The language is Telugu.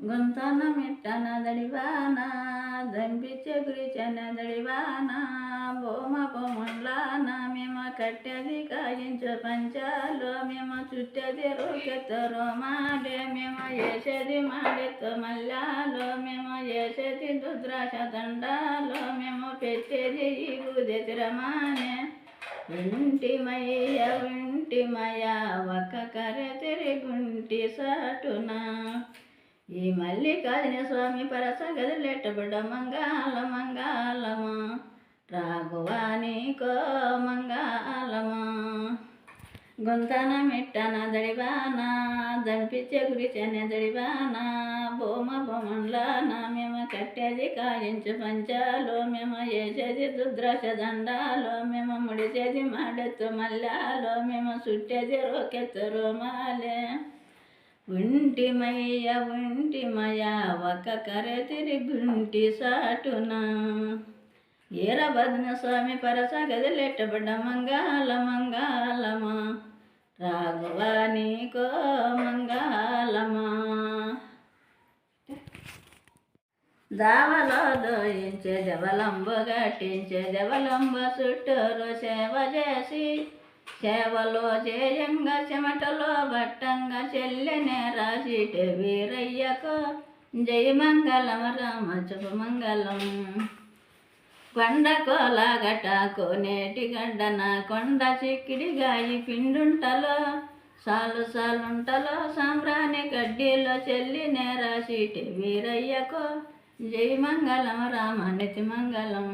గుంతన మిట్టన దడివాన దంపిచ్చే గురిచన దడివాన బొమ్మ బొమ్మలాన మేము కట్టేది కాయించు పంచాలు మేము చుట్టేది రోకెత్త మాడే మేము చేసేది మాడెత్త మల్లాలు మేము చేసేది దుద్రాక్ష దండాలు మేము పెట్టేది ఈ బుదెతిరమానే వింటిమయ్య వింటిమయ ఒక్క కరె తిరిగుంటి సాటునా. ఈ మల్లికార్జున స్వామి పరస గదిలెట్టబడ్డ మంగాలమా మంగాళమా రాఘవానికో మంగాలమా గుంతన మిట్టన దడివానా? దంపిచ్చే గురిచన దడివానా? భూమ బొమ్మలాన మేము కట్టేది కాయించు పంచాలు మేము వేసేది దుద్రాక్ష దండాలు మేము ముడిచేది మాడెత్తు మల్లాలు మేము చుట్టేది రోకెత్తు రోమాలే. గుంటిమయ్య ఉంటిమయ ఒక కరెతిరి గుంటి సాటున. ఈరభద్ర స్వామి పరస గదిలెట్టబడ్డ మంగాళ మంగాళమా రాఘవా నీకో మంగాళమా దావలో దోయించే దవలంబు గట్టించే దవలంబ చుట్టూరు సేవ చేసి సేవలో జయంగా చెమటలో బట్టంగా చెల్లెనే రాసిటే వీరయ్యకు. జయమంగళం రామ శుభమంగళం. కొండ కోలాగట కోనేటి గడ్డన కొండ చిక్కిడిగాయి పిండుంటలో. సాలు సాలుంటలో సాంబ్రాణి గడ్డీలో చెల్లి నేరాసిటి వీరయ్యకు. జై మంగళం రామ నితి మంగళం